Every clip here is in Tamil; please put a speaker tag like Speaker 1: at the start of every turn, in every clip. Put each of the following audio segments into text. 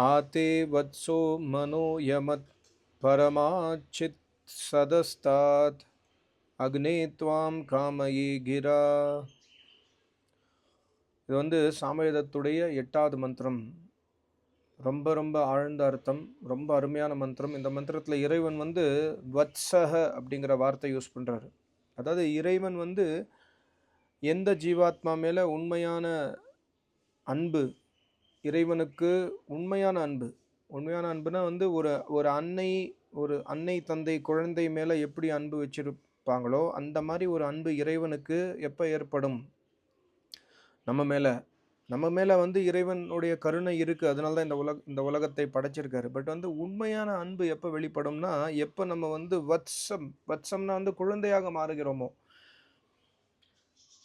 Speaker 1: आते वत्सो मनो यमत् परमाचित् सदस्तात् அக்னே துவாம் காமயே கிரா இது வந்து சாமவேதத்துடைய எட்டாவது மந்திரம் ரொம்ப ரொம்ப ஆழ்ந்த அர்த்தம் ரொம்ப அருமையான மந்திரம் இந்த மந்திரத்தில் இறைவன் வந்து வத்சக அப்படிங்கிற வார்த்தை யூஸ் பண்ணுறாரு அதாவது இறைவன் வந்து எந்த ஜீவாத்மா மேலே உண்மையான அன்பு இறைவனுக்கு உண்மையான அன்பு. உண்மையான அன்புனா வந்து ஒரு ஒரு அன்னை ஒரு அன்னை தந்தை குழந்தை மேலே எப்படி அன்பு வச்சிருப்பாங்களோ அந்த மாதிரி ஒரு அன்பு இறைவனுக்கு எப்போ ஏற்படும்? நம்ம மேலே. நம்ம மேலே வந்து இறைவனுடைய கருணை இருக்குது அதனால தான் இந்த உலக இந்த உலகத்தை படைச்சிருக்காரு. பட் வந்து உண்மையான அன்பு எப்போ வெளிப்படும்னா எப்போ நம்ம வந்து வத்சம் வத்சம்னா வந்து குழந்தையாக மாறுகிறோமோ?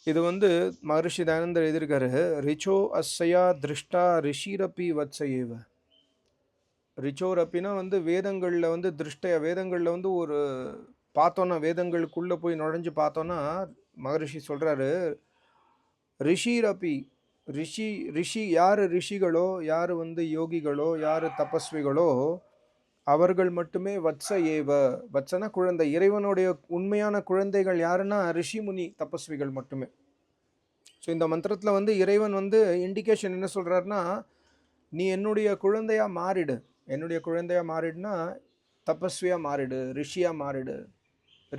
Speaker 1: இது வந்து மகரிஷி தயானந்தர் எழுதியிருக்காரு ரிச்சோ அஸ்ஸயா திருஷ்டா ரிஷிரப்பி வத்சயேவ ரிச்சோரப்பினா வந்து வேதங்களில் வந்து திருஷ்டைய வேதங்களில் வந்து ஒரு பார்த்தோன்னா வேதங்களுக்குள்ளே போய் நுழைஞ்சு பார்த்தோன்னா மகரிஷி சொல்கிறாரு ரிஷிரப்பி ரிஷி ரிஷி யார் ரிஷிகளோ யார் வந்து யோகிகளோ யார் தபஸ்விகளோ அவர்கள் மட்டுமே வத்ச ஏவ வத்சன குழந்தை இறைவனுடைய உண்மையான குழந்தைகள் யாருன்னா ரிஷி முனி தபஸ்விகள் மட்டுமே. ஸோ இந்த மந்திரத்தில் வந்து இறைவன் வந்து இண்டிகேஷன் என்ன சொல்கிறாருன்னா நீ என்னுடைய குழந்தையாக மாறிடு. என்னுடைய குழந்தையாக மாறிடுனா தபஸ்வியாக மாறிடு ரிஷியாக மாறிடு.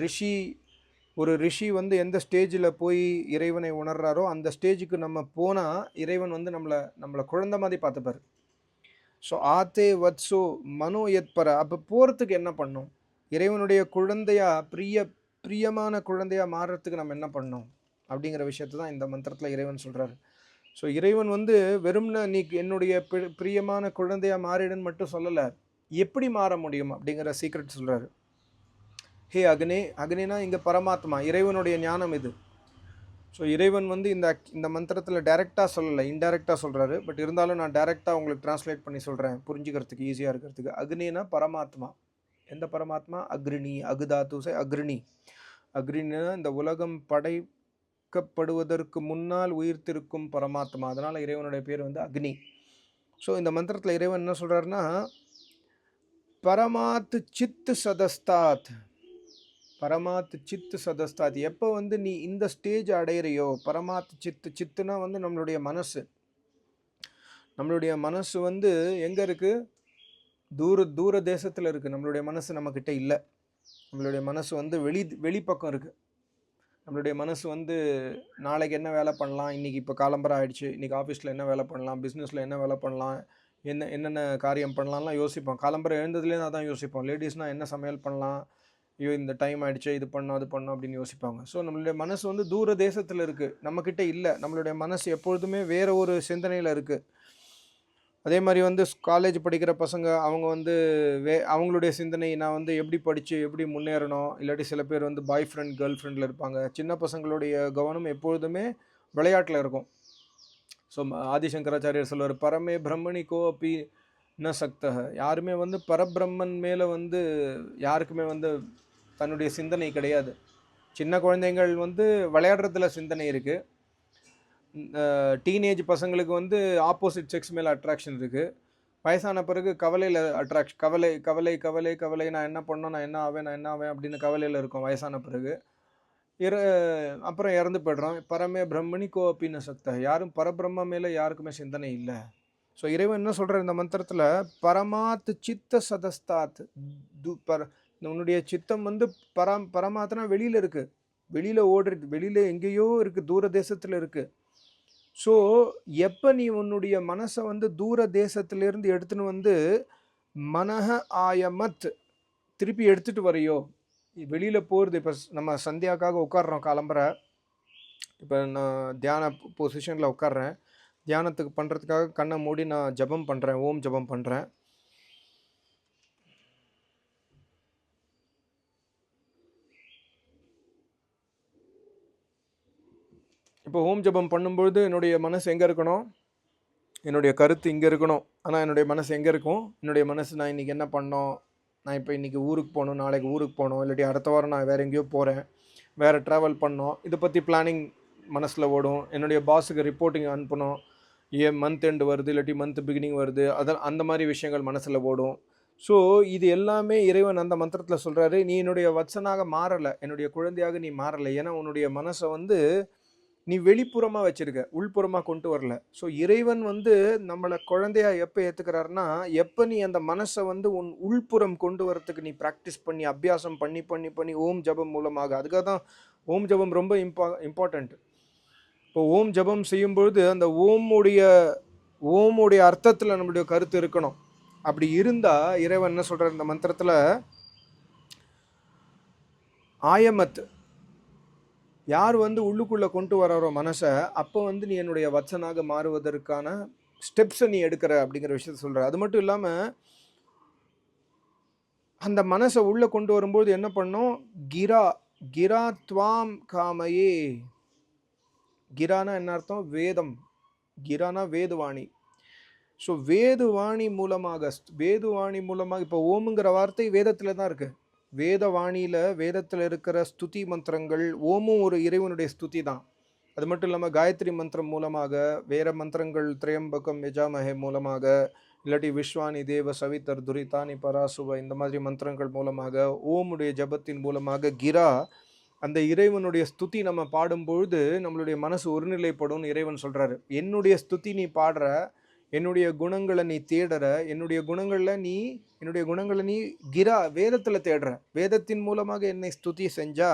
Speaker 1: ரிஷி ஒரு ரிஷி வந்து எந்த ஸ்டேஜில் போய் இறைவனை உணர்றாரோ அந்த ஸ்டேஜுக்கு நம்ம போனால் இறைவன் வந்து நம்மளை நம்மளை குழந்தை மாதிரி பார்த்துப்பார். ஸோ ஆத்தே வத்சோ மனோ எத்பர அப்போ போகிறதுக்கு என்ன பண்ணும்? இறைவனுடைய குழந்தையாக பிரிய பிரியமான குழந்தையாக மாறுறதுக்கு நம்ம என்ன பண்ணோம்? அப்படிங்கிற விஷயத்தை தான் இந்த மந்திரத்தில் இறைவன் சொல்கிறாரு ஸோ இறைவன் வந்து வெறும்ன நீ என்னுடைய பிரியமான குழந்தையாக மாறிடுன்னு மட்டும் சொல்லலை எப்படி மாற முடியும் அப்படிங்கிற சீக்ரெட் சொல்கிறாரு ஹே அக்னே அக்னேனா இங்கே பரமாத்மா இறைவனுடைய ஞானம் இது. ஸோ இறைவன் வந்து இந்த இந்த மந்திரத்தில் டைரெக்டாக சொல்லலை இன்டைரக்டாக சொல்கிறாரு பட் இருந்தாலும் நான் டைரெக்டாக உங்களுக்கு டிரான்ஸ்லேட் பண்ணி சொல்கிறேன் புரிஞ்சுக்கிறதுக்கு ஈஸியாக இருக்கிறதுக்கு. அக்னினா பரமாத்மா. எந்த பரமாத்மா? அக்ரிணி அகுதாத்துசை அக்ரிணி. அக்ரிணினா இந்த உலகம் படை படைக்கப்படுவதற்கு முன்னால் உயிர்த்திருக்கும் பரமாத்மா. அதனால் இறைவனுடைய பேர் வந்து அக்னி. ஸோ இந்த மந்திரத்தில் இறைவன் என்ன சொல்கிறாருன்னா பரமாத்து சித்து சதஸ்தாத். பரமாத்து சித்து சதஸ்தாத். எப்போ வந்து நீ இந்த ஸ்டேஜ் அடையிறையோ பரமாத்து சித்து சித்துனா வந்து நம்மளுடைய மனசு. நம்மளுடைய மனசு வந்து எங்கே இருக்குது தூர தூர தேசத்தில் இருக்குது நம்மளுடைய மனசு நம்மக்கிட்ட இல்லை. நம்மளுடைய மனசு வந்து வெளி வெளிப்பக்கம் இருக்குது நம்மளுடைய மனசு வந்து நாளைக்கு என்ன வேலை பண்ணலாம்? இன்றைக்கி இப்போ காலம்பரம் ஆயிடுச்சு. இன்றைக்கி ஆஃபீஸில் என்ன வேலை பண்ணலாம்? பிஸ்னஸில் என்ன வேலை பண்ணலாம்? என்ன என்னென்ன காரியம் பண்ணலாம்லாம் யோசிப்போம். காலம்பரம் எழுந்ததுலேருந்து அதான் யோசிப்போம். லேடிஸ்னால் என்ன சமையல் பண்ணலாம்? ஐயோ இந்த டைம் ஆயிடுச்சு. இது பண்ணோம் அது பண்ணோம் அப்படின்னு யோசிப்பாங்க. ஸோ நம்மளுடைய மனசு வந்து தூர தேசத்தில் இருக்குது நம்மக்கிட்ட இல்லை. நம்மளுடைய மனசு எப்பொழுதுமே வேறு ஒரு சிந்தனையில் இருக்குது அதே மாதிரி வந்து காலேஜ் படிக்கிற பசங்க அவங்க வந்து வே அவங்களுடைய சிந்தனை நான் வந்து எப்படி படித்து எப்படி முன்னேறணும் இல்லாட்டி சில பேர் வந்து பாய் ஃப்ரெண்ட் கேர்ள் ஃப்ரெண்டில் இருப்பாங்க. சின்ன பசங்களுடைய கவனம் எப்பொழுதுமே விளையாட்டில் இருக்கும். ஸோ ஆதிசங்கராச்சாரியர் சொல்லுவார் பரமே பிரம்மணிக்கோ அப்பி ந சக்தக யாருமே வந்து பரபிரம்மன் மேலே வந்து யாருக்குமே வந்து தன்னுடைய சிந்தனை கிடையாது. சின்ன குழந்தைங்கள் வந்து விளையாடுறதுல சிந்தனை இருக்குது டீனேஜ் பசங்களுக்கு வந்து ஆப்போசிட் செக்ஸ் மேலே அட்ராக்ஷன் இருக்குது வயசான பிறகு கவலையில் அட்ராக்ஷன் கவலை கவலை கவலை கவலை நான் என்ன பண்ணோம் நான் என்ன ஆவேன் நான் என்ன ஆவேன் அப்படின்னு கவலையில் இருக்கும் வயசான பிறகு. இற அப்புறம் இறந்து போய்டுறோம். பரமே பிரம்மணி கோ அப்படின்னு சக்த. யாரும் பரபிரம்ம மேலே யாருக்குமே சிந்தனை இல்லை. ஸோ இறைவன் என்ன சொல்கிறார் இந்த மந்திரத்தில்? பரமாத் சித்த சதஸ்தாத். து பர உன்னுடைய சித்தம் வந்து பரம் பரமாத்னா வெளியில் இருக்குது வெளியில் ஓடுறது வெளியில் எங்கேயோ இருக்குது தூர தேசத்தில் இருக்குது ஸோ எப்போ நீ உன்னுடைய மனசை வந்து தூர தேசத்திலேருந்து எடுத்துன்னு வந்து மனஹ ஆயமத் திருப்பி எடுத்துகிட்டு வரையோ? வெளியில் போகிறது இப்போ நம்ம சந்தியாக்காக உட்காடுறோம் கிளம்புற. இப்போ நான் தியான பொசிஷனில் உட்காடுறேன் தியானத்துக்கு பண்ணுறதுக்காக கண்ணை மூடி நான் ஜபம் பண்ணுறேன் ஓம் ஜபம் பண்ணுறேன் இப்போ ஹோம் ஜபம் பண்ணும்பொழுது என்னுடைய மனசு எங்கே இருக்கணும்? என்னுடைய கருத்து இங்கே இருக்கணும். ஆனால் என்னுடைய மனசு எங்கே இருக்கும்? என்னுடைய மனசு நான் இன்றைக்கி என்ன பண்ணோம்? நான் இப்போ இன்றைக்கி ஊருக்கு போகணும் நாளைக்கு ஊருக்கு போகணும் இல்லாட்டி அடுத்த வாரம் நான் வேறு எங்கேயோ போகிறேன் வேறு ட்ராவல் பண்ணோம். இதை பற்றி பிளானிங் மனசில் ஓடும். என்னுடைய பாஸுக்கு ரிப்போர்ட்டிங் அனுப்பணும். ஏன் மந்த் எண்டு வருது இல்லாட்டி மந்த் பிகினிங் வருது அதெல்லாம் அந்த மாதிரி விஷயங்கள் மனசில் ஓடும். ஸோ இது எல்லாமே இறைவன் அந்த மந்திரத்தில் சொல்கிறாரு நீ என்னுடைய வச்சனாக மாறலை என்னுடைய குழந்தையாக நீ மாறலை. ஏன்னா உன்னுடைய மனசை வந்து நீ வெளிப்புறமாக வச்சிருக்க உள்புறமாக கொண்டு வரல. ஸோ இறைவன் வந்து நம்மளை குழந்தையா எப்போ ஏற்றுக்கிறாருன்னா எப்போ நீ அந்த மனசை வந்து உன் உள்புறம் கொண்டு வரத்துக்கு நீ ப்ராக்டிஸ் பண்ணி அபியாசம் பண்ணி பண்ணி பண்ணி ஓம் ஜபம் மூலமாக அதுக்காக தான் ஓம் ஜபம் ரொம்ப இம்பா இம்பார்ட்டண்ட் இப்போ ஓம் ஜபம் செய்யும்பொழுது அந்த ஓமுடைய ஓமுடைய அர்த்தத்தில் நம்மளுடைய கருத்து இருக்கணும். அப்படி இருந்தால் இறைவன் என்ன சொல்கிறார் இந்த மந்திரத்தில்? ஆயமத் யார் வந்து உள்ளுக்குள்ளே கொண்டு வராரோ மனசை அப்போ வந்து நீ என்னுடைய வச்சனாக மாறுவதற்கான ஸ்டெப்ஸை நீ எடுக்கிற அப்படிங்கிற விஷயத்த சொல்கிற அது மட்டும் இல்லாமல் அந்த மனசை உள்ளே கொண்டு வரும்போது என்ன பண்ணோம்? கிரா கிரா துவாம் காமையே. கிரானா என்ன அர்த்தம்? வேதம். கிரானா வேதுவாணி. ஸோ வேதுவாணி மூலமாக வேதுவாணி மூலமாக இப்போ ஓமுங்கிற வார்த்தை வேதத்தில் தான் இருக்குது வேதவாணியில் வேதத்தில் இருக்கிற ஸ்துதி மந்திரங்கள் ஓமும் ஒரு இறைவனுடைய ஸ்துதி தான். அது மட்டும் இல்லாமல் காயத்ரி மந்திரம் மூலமாக வேறு மந்திரங்கள் திரையம்பக்கம் யஜாமஹே மூலமாக இல்லாட்டி விஸ்வானி தேவ சவித்தர் துரிதானி பராசுவ இந்த மாதிரி மந்திரங்கள் மூலமாக ஓமுடைய ஜபத்தின் மூலமாக கிரா அந்த இறைவனுடைய ஸ்துதி நம்ம பாடும்பொழுது நம்மளுடைய மனசு ஒருநிலைப்படும் இறைவன் சொல்கிறாரு என்னுடைய ஸ்துதி நீ பாடுற என்னுடைய குணங்களை நீ தேடுற என்னுடைய குணங்களில் நீ என்னுடைய குணங்களை நீ கிரா வேதத்தில் தேடுற. வேதத்தின் மூலமாக என்னை ஸ்துதி செஞ்சா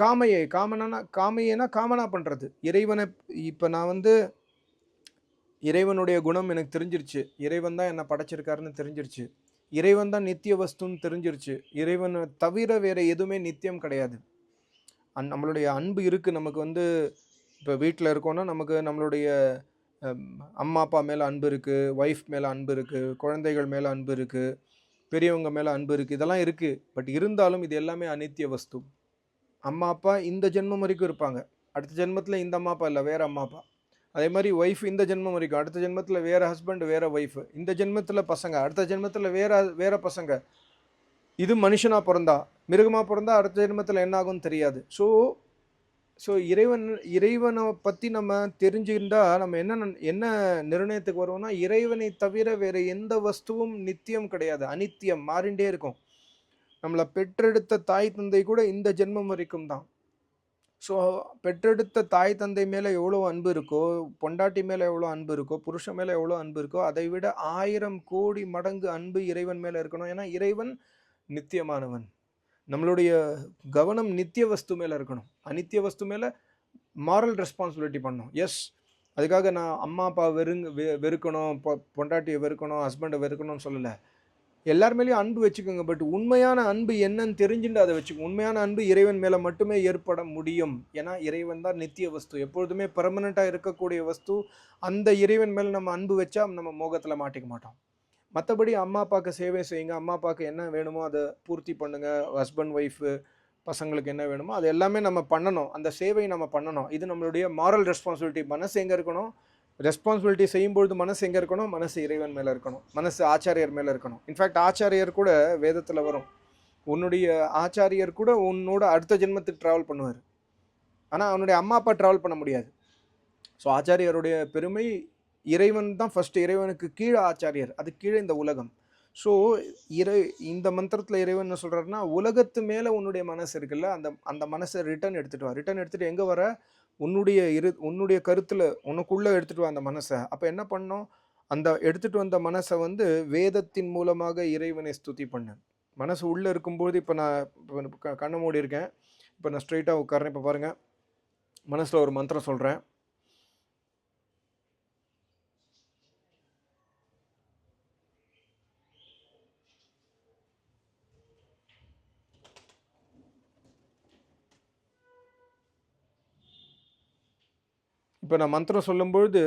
Speaker 1: காமையை காமனா காமையனா காமனா பண்ணுறது இறைவனை இப்போ நான் வந்து இறைவனுடைய குணம் எனக்கு தெரிஞ்சிருச்சு. இறைவன் தான் என்னை படைச்சிருக்காருன்னு தெரிஞ்சிருச்சு. இறைவன் தான் நித்திய வஸ்துன்னு தெரிஞ்சிருச்சு. இறைவனை தவிர வேறு எதுவுமே நித்தியம் கிடையாது. அந் நம்மளுடைய அன்பு இருக்குது நமக்கு வந்து இப்போ வீட்டில் இருக்கோன்னா நமக்கு நம்மளுடைய அம்மா அப்பா மேலே அன்பு இருக்குது ஒய்ஃப் மேலே அன்பு இருக்குது குழந்தைகள் மேலே அன்பு இருக்குது பெரியவங்க மேலே அன்பு இருக்குது இதெல்லாம் இருக்குது பட் இருந்தாலும் இது எல்லாமே அனித்திய வஸ்து. அம்மா அப்பா இந்த ஜென்மம் வரைக்கும் இருப்பாங்க. அடுத்த ஜென்மத்தில் இந்த அம்மா அப்பா இல்லை வேறு அம்மா அப்பா. அதே மாதிரி ஒய்ஃப் இந்த ஜென்மம் வரைக்கும் அடுத்த ஜென்மத்தில் வேறு ஹஸ்பண்ட் வேறு ஒய்ஃப் இந்த ஜென்மத்தில் பசங்க அடுத்த ஜென்மத்தில் வேறு வேறு பசங்க. இது மனுஷனாக பிறந்தா மிருகமாக பிறந்தா அடுத்த ஜென்மத்தில் என்ன ஆகும்னு தெரியாது. ஸோ ஸோ இறைவன் இறைவனை பற்றி நம்ம தெரிஞ்சுருந்தா நம்ம என்ன நன்- என்ன நிர்ணயத்துக்கு வருவோம்னா இறைவனை தவிர வேறு எந்த வஸ்துவும் நித்தியம் கிடையாது. அனித்தியம் மாறிண்டே இருக்கும். நம்மளை பெற்றெடுத்த தாய் தந்தை கூட இந்த ஜென்மம் வரைக்கும் தான். ஸோ பெற்றெடுத்த தாய் தந்தை மேலே எவ்வளோ அன்பு இருக்கோ பொண்டாட்டி மேலே எவ்வளோ அன்பு இருக்கோ புருஷன் மேலே எவ்வளோ அன்பு இருக்கோ அதை விட ஆயிரம் கோடி மடங்கு அன்பு இறைவன் மேலே இருக்கணும். ஏன்னா இறைவன் நித்தியமானவன். நம்மளுடைய கவனம் நித்திய வஸ்து மேலே இருக்கணும். அநித்திய வஸ்து மேலே மாரல் ரெஸ்பான்சிபிலிட்டி பண்ணணும். எஸ் அதுக்காக நான் அம்மா அப்பா வெறுங்க வெ வெறுக்கணும் பொ பொண்டாட்டியை வெறுக்கணும் ஹஸ்பண்டை வெறுக்கணும்னு சொல்லலை. எல்லார் மேலேயும் அன்பு வச்சுக்கோங்க. பட் உண்மையான அன்பு என்னன்னு தெரிஞ்சுட்டு அதை வச்சுக்கோங்க உண்மையான அன்பு இறைவன் மேலே மட்டுமே ஏற்பட முடியும். ஏன்னா இறைவன் தான் நித்திய வஸ்து. எப்பொழுதுமே பெர்மனண்ட்டாக இருக்கக்கூடிய வஸ்து அந்த இறைவன் மேலே நம்ம அன்பு வச்சா நம்ம மோகத்தில் மாட்டிக்க மாட்டோம். மற்றபடி அம்மா அப்பாவுக்கு சேவை செய்யுங்க. அம்மா அப்பாவுக்கு என்ன வேணுமோ அதை பூர்த்தி பண்ணுங்கள் ஹஸ்பண்ட் ஒய்ஃபு பசங்களுக்கு என்ன வேணுமோ அது எல்லாமே நம்ம பண்ணணும். அந்த சேவையை நம்ம பண்ணணும். இது நம்மளுடைய மாரல் ரெஸ்பான்சிபிலிட்டி. மனசு எங்கே இருக்கணும்? ரெஸ்பான்சிபிலிட்டி செய்யும்பொழுது மனசு எங்கே இருக்கணும்? மனசு இறைவன் மேலே இருக்கணும். மனசு ஆச்சாரியர் மேலே இருக்கணும். இன்ஃபேக்ட் ஆச்சாரியர் கூட வேதத்தில் வரும். உன்னுடைய ஆச்சாரியர் கூட உன்னோட அடுத்த ஜென்மத்துக்கு ட்ராவல் பண்ணுவார். ஆனால் அவனுடைய அம்மா அப்பா ட்ராவல் பண்ண முடியாது. ஸோ ஆச்சாரியருடைய பெருமை இறைவன் தான் ஃபர்ஸ்ட் இறைவனுக்கு கீழே ஆச்சாரியர். அது கீழே இந்த உலகம். ஸோ இறை இந்த மந்திரத்தில் இறைவன் என்ன சொல்கிறாருன்னா உலகத்து மேலே உன்னுடைய மனசு இருக்குல்ல அந்த அந்த மனசை ரிட்டர்ன் எடுத்துகிட்டு வா. ரிட்டர்ன் எடுத்துகிட்டு எங்கே வர? உன்னுடைய இரு உன்னுடைய கருத்தில் உனக்குள்ளே எடுத்துகிட்டு வா அந்த மனசை. அப்போ என்ன பண்ணோம்? அந்த எடுத்துகிட்டு வந்த மனசை வந்து வேதத்தின் மூலமாக இறைவனை ஸ்துதி பண்ணு மனசு உள்ளே இருக்கும்போது இப்போ நான் இப்போ க- கண்ணை மூடி இருக்கேன் இப்போ நான் ஸ்ட்ரெயிட்டாக உட்காரேன் இப்போ பாருங்கள் மனசில் ஒரு மந்திரம் சொல்கிறேன் இப்போ நான் மந்திரம் சொல்லும்பொழுது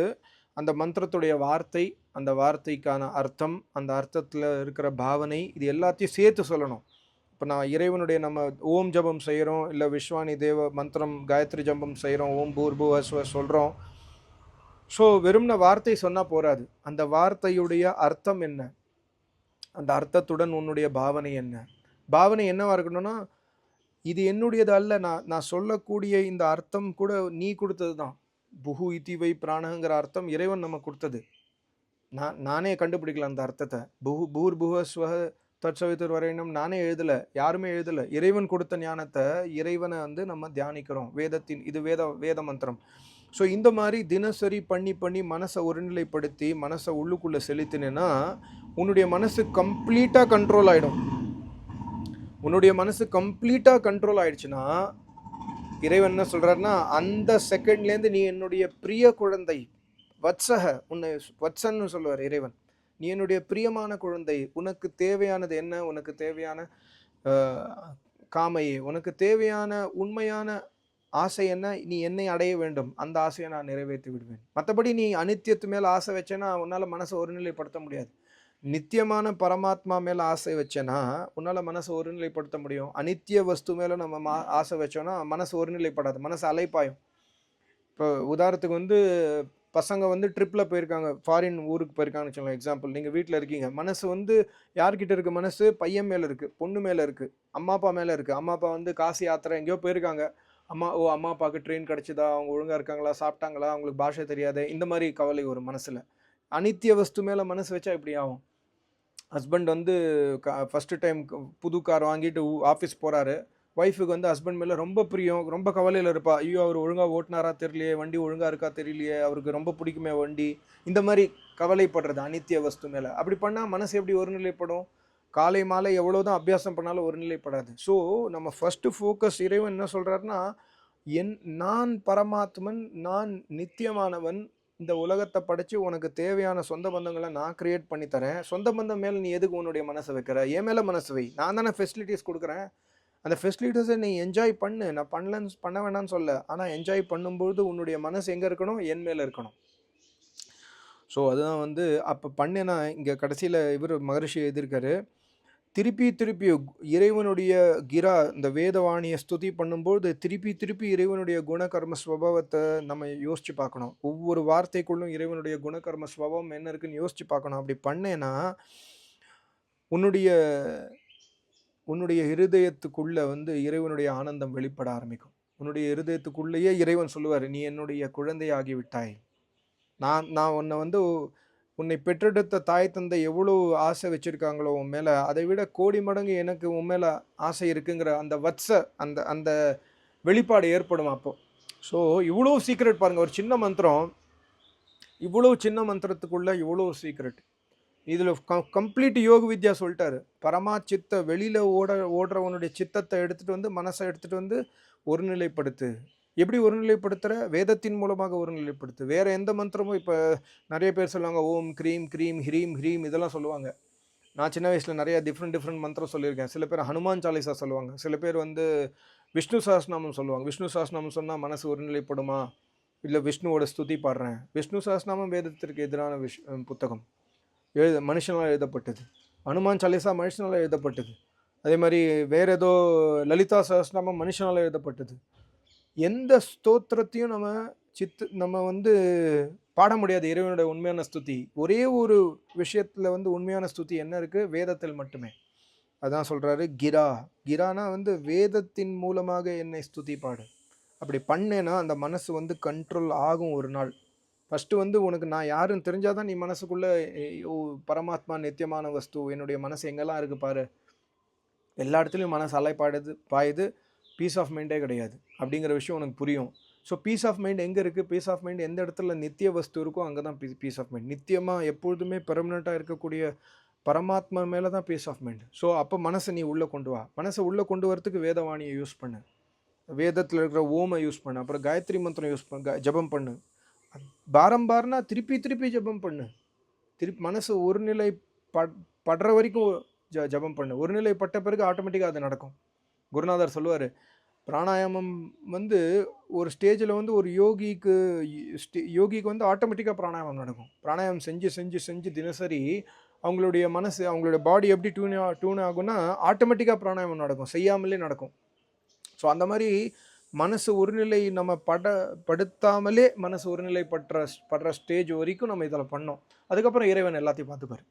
Speaker 1: அந்த மந்திரத்துடைய வார்த்தை அந்த வார்த்தைக்கான அர்த்தம் அந்த அர்த்தத்தில் இருக்கிற பாவனை இது எல்லாத்தையும் சேர்த்து சொல்லணும். இப்போ நான் இறைவனுடைய நம்ம ஓம் ஜபம் செய்கிறோம் இல்லை விஸ்வானி தேவ மந்திரம் காயத்ரி ஜபம் செய்கிறோம் ஓம் பூர்பு அஸ்வ சொல்கிறோம் ஸோ வெறும்ன வார்த்தை சொன்னால் போராது அந்த வார்த்தையுடைய அர்த்தம் என்ன? அந்த அர்த்தத்துடன் உன்னுடைய பாவனை என்ன? பாவனை என்னவாக இருக்கணும்னா இது என்னுடையது அல்ல நான் நான் சொல்லக்கூடிய இந்த அர்த்தம் கூட நீ கொடுத்தது தான் புகு இதிவை பிராணங்கிற அர்த்தம் இறைவன் நம்ம கொடுத்தது. நான் நானே கண்டுபிடிக்கல அந்த அர்த்தத்தை. புகு பூர் புக ஸ்வஹ தற்சவித்தர் வரையினும் நானே எழுதலை யாருமே எழுதலை. இறைவன் கொடுத்த ஞானத்தை இறைவனை வந்து நம்ம தியானிக்கிறோம். வேதத்தின் இது வேத வேத மந்திரம். ஸோ இந்த மாதிரி தினசரி பண்ணி பண்ணி மனசை ஒருநிலைப்படுத்தி மனசை உள்ளுக்குள்ளே செலுத்தினேன்னா உன்னுடைய மனசு கம்ப்ளீட்டாக கண்ட்ரோல் ஆகிடும் உன்னுடைய மனசு கம்ப்ளீட்டாக கண்ட்ரோல் ஆகிடுச்சுன்னா இறைவன் என்ன சொல்கிறாருன்னா அந்த செகண்ட்லேருந்து நீ என்னுடைய பிரிய குழந்தை வத்சக உன்னை வத்சன்னு சொல்லுவார் இறைவன். நீ என்னுடைய பிரியமான குழந்தை உனக்கு தேவையானது என்ன? உனக்கு தேவையான காமையே உனக்கு தேவையான உண்மையான ஆசை என்ன? நீ என்னை அடைய வேண்டும். அந்த ஆசையை நான் நிறைவேற்றி விடுவேன். மற்றபடி நீ அனித்தியத்து மேலே ஆசை வச்சேன்னா உன்னால் மனசை ஒருநிலைப்படுத்த முடியாது. நித்தியமான பரமாத்மா மேலே ஆசை வச்சேன்னா உன்னால் மனசை ஒருநிலைப்படுத்த முடியும். அனித்திய வஸ்து மேலே நம்ம மா ஆசை வச்சோன்னா மனசு ஒருநிலைப்படாது. மனசு அலைப்பாயும். இப்போ உதாரணத்துக்கு வந்து பசங்க வந்து ட்ரிப்பில் போயிருக்காங்க. ஃபாரின் ஊருக்கு போயிருக்காங்கன்னு வச்சுக்கோங்க எக்ஸாம்பிள் நீங்கள் வீட்டில் இருக்கீங்க. மனசு வந்து யார்கிட்ட இருக்குது மனசு? பையன் மேலே இருக்குது பொண்ணு மேலே இருக்குது அம்மா அப்பா மேலே இருக்குது அம்மா அப்பா வந்து காசு யாத்திரை எங்கேயோ போயிருக்காங்க. அம்மா ஓ அம்மா அப்பாவுக்கு ட்ரெயின் கிடச்சிதா? அவங்க ஒழுங்காக இருக்காங்களா? சாப்பிட்டாங்களா? அவங்களுக்கு பாஷை தெரியாது? இந்த மாதிரி கவலை ஒரு மனசில். அனித்திய வஸ்து மேலே மனசு வச்சா இப்படி ஆகும்? ஹஸ்பண்ட் வந்து ஃபஸ்ட்டு டைம் புது கார் வாங்கிட்டு ஆஃபீஸ் போகிறாரு ஒய்ஃபுக்கு வந்து ஹஸ்பண்ட் மேலே ரொம்ப பிரியம் ரொம்ப கவலையில் இருப்பா. ஐயோ அவர் ஒழுங்காக ஓட்டினாரா தெரியலையே வண்டி ஒழுங்காக இருக்கா தெரியலையே அவருக்கு ரொம்ப பிடிக்குமே வண்டி. இந்த மாதிரி கவலைப்படுறது அனித்திய வஸ்து மேலே. அப்படி பண்ணால் மனசு எப்படி ஒருநிலைப்படும்? காலை மாலை எவ்வளோ தான் அபியாசம் பண்ணாலும் ஒருநிலைப்படாது. ஸோ நம்ம ஃபஸ்ட்டு ஃபோக்கஸ் இறைவன் என்ன சொல்கிறாருன்னா என் நான் பரமாத்மன் நான் நித்தியமானவன் இந்த உலகத்தை படைச்சு உனக்கு தேவையான சொந்த பந்தங்களை நான் கிரியேட் பண்ணி தரேன். சொந்த பந்தம் மேலே நீ எதுக்கு உன்னுடைய மனசை வைக்கிற? என் மேலே மனசு வை. நான் தானே ஃபெசிலிட்டிஸ் கொடுக்குறேன். அந்த ஃபெசிலிட்டிஸை நீ என்ஜாய் பண்ணு. நான் பண்ணலன்னு பண்ண வேணாம்னு சொல்ல. ஆனால் என்ஜாய் பண்ணும்போது உன்னுடைய மனசு எங்கே இருக்கணும்? என் மேலே இருக்கணும். ஸோ அதுதான் வந்து அப்போ பண்ணேன்னா இங்கே கடைசியில் இவர் மகரிஷி எழுதியிருக்காரு. திருப்பி திருப்பி இறைவனுடைய கிரா இந்த வேதவாணியை ஸ்துதி பண்ணும்போது திருப்பி திருப்பி இறைவனுடைய குணகர்ம ஸ்வபாவத்தை நம்ம யோசிச்சு பார்க்கணும். ஒவ்வொரு வார்த்தைக்குள்ளும் இறைவனுடைய குணகர்ம ஸ்வபாவம் என்ன இருக்குன்னு யோசிச்சு பார்க்கணும். அப்படி பண்ணேன்னா உன்னுடைய உன்னுடைய இருதயத்துக்குள்ளே வந்து இறைவனுடைய ஆனந்தம் வெளிப்பட ஆரம்பிக்கும். உன்னுடைய இருதயத்துக்குள்ளேயே இறைவன் சொல்லுவார் நீ என்னுடைய குழந்தையாகி விட்டாய். நான் நான் உன்னை வந்து உன்னை பெற்றெடுத்த தாய் தந்தை எவ்வளோ ஆசை வச்சுருக்காங்களோ உன் மேலே அதை விட கோடி மடங்கு எனக்கு உன் மேலே ஆசை இருக்குங்கிற அந்த வத்ச அந்த அந்த வெளிப்பாடு ஏற்படும் அப்போது ஸோ இவ்வளோ சீக்ரெட் பாருங்கள் ஒரு சின்ன மந்திரம். இவ்வளோ சின்ன மந்திரத்துக்குள்ளே இவ்வளோ சீக்ரெட் இதில் கம் கம்ப்ளீட் யோக வித்யா சொல்லிட்டாரு. பரமா சித்த வெளியில் ஓட ஓடுறவனுடைய சித்தத்தை எடுத்துகிட்டு வந்து மனசை எடுத்துகிட்டு வந்து ஒருநிலைப்படுத்து. எப்படி ஒருநிலைப்படுத்துகிற வேதத்தின் மூலமாக ஒருநிலைப்படுத்து. வேறு எந்த மந்திரமும் இப்போ நிறைய பேர் சொல்லுவாங்க ஓம் க்ரீம் க்ரீம் ஹ்ரீம் ஹ்ரீம் இதெல்லாம் சொல்லுவாங்க. நான் சின்ன வயசில் நிறைய டிஃப்ரெண்ட் டிஃப்ரெண்ட் மந்திரம் சொல்லியிருக்கேன். சில பேர் ஹனுமான் சாலிசா சொல்லுவாங்க. சில பேர் வந்து விஷ்ணு சாஸ்நாமம் சொல்லுவாங்க. விஷ்ணு சாஸ்நாமம் சொன்னால் மனசு ஒருநிலைப்படுமா? இல்லை விஷ்ணுவோட ஸ்துதி பாடுறேன். விஷ்ணு சாஸ்நாமம் வேதத்திற்கு எதிரான விஷ் புத்தகம். எழுத மனுஷனால் எழுதப்பட்டது. ஹனுமான் சாலிசா மனுஷனால் எழுதப்பட்டது. அதே மாதிரி வேறு ஏதோ லலிதா சஹஸ்நாமம் மனுஷனால் எழுதப்பட்டது. எந்த ஸ்தோத்திரத்தையும் நம்ம சித்து நம்ம வந்து பாட முடியாது. இறைவனுடைய உண்மையான ஸ்துதி. ஒரே ஒரு விஷயத்தில் வந்து உண்மையான ஸ்துதி என்ன இருக்குது வேதத்தில் மட்டுமே. அதான் சொல்கிறாரு கிரா. கிரானா வந்து வேதத்தின் மூலமாக என்னை ஸ்துதி பாடு. அப்படி பண்ணேன்னா அந்த மனசு வந்து கண்ட்ரோல் ஆகும் ஒரு நாள். ஃபஸ்ட்டு வந்து உனக்கு நான் யாருன்னு தெரிஞ்சால் தான் நீ மனசுக்குள்ளே ஓ பரமாத்மா நித்தியமான வஸ்து என்னுடைய மனசு எங்கெல்லாம் இருக்குது பாரு. எல்லா இடத்துலையும் மனசு அலைப்பாடுது பாயுது. பீஸ் ஆஃப் மைண்டே கிடையாது. அப்படிங்கிற விஷயம் உனக்கு புரியும். ஸோ பீஸ் ஆஃப் மைண்ட் எங்கே இருக்குது பீஸ் ஆஃப் மைண்ட் எந்த இடத்துல நித்திய வஸ்து இருக்கோ அங்கே தான் பீஸ் பீஸ் ஆஃப் மைண்ட் நித்தியமாக எப்பொழுதுமே பெர்மனெண்ட்டாக இருக்கக்கூடிய பரமாத்மா மேலே தான் பீஸ் ஆஃப் மைண்ட் ஸோ அப்போ மனசை நீ உள்ளே கொண்டு வா. மனசை உள்ளே கொண்டு வரத்துக்கு வேதவாணியை யூஸ் பண்ணு. வேதத்தில் இருக்கிற ஓமை யூஸ் பண்ணு. அப்புறம் காயத்ரி மந்திரம் யூஸ் பண்ண ஜபம் பண்ணு. பாரம்பார்னா திருப்பி திருப்பி ஜபம் பண்ணு. திருப்பி மனசு ஒருநிலை பட் படுற வரைக்கும் ஜ ஜபம் பண்ணு. ஒருநிலை பட்ட பிறகு ஆட்டோமேட்டிக்காக அது நடக்கும். குருநாதர் சொல்லுவார் பிராணாயாமம் வந்து ஒரு ஸ்டேஜில் வந்து ஒரு யோகிக்கு ஸ்டே யோகிக்கு வந்து ஆட்டோமேட்டிக்காக பிராணாயாமம் நடக்கும். பிராணாயாமம் செஞ்சு செஞ்சு செஞ்சு தினசரி அவங்களுடைய மனசு அவங்களுடைய பாடி எப்படி டியூன் டியூன் ஆகும்னா ஆட்டோமேட்டிக்காக பிராணாயாமம் நடக்கும். செய்யாமலே நடக்கும். ஸோ அந்த மாதிரி மனசு ஒருநிலை நம்ம பட படுத்தாமலே மனசு ஒருநிலை படுற படுற ஸ்டேஜ் வரைக்கும் நம்ம இதில் பண்ணோம். அதுக்கப்புறம் இறைவன் எல்லாத்தையும் பார்த்துப்பார்.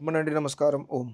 Speaker 1: ரொம்ப நன்றி நமஸ்காரம். ஓம்.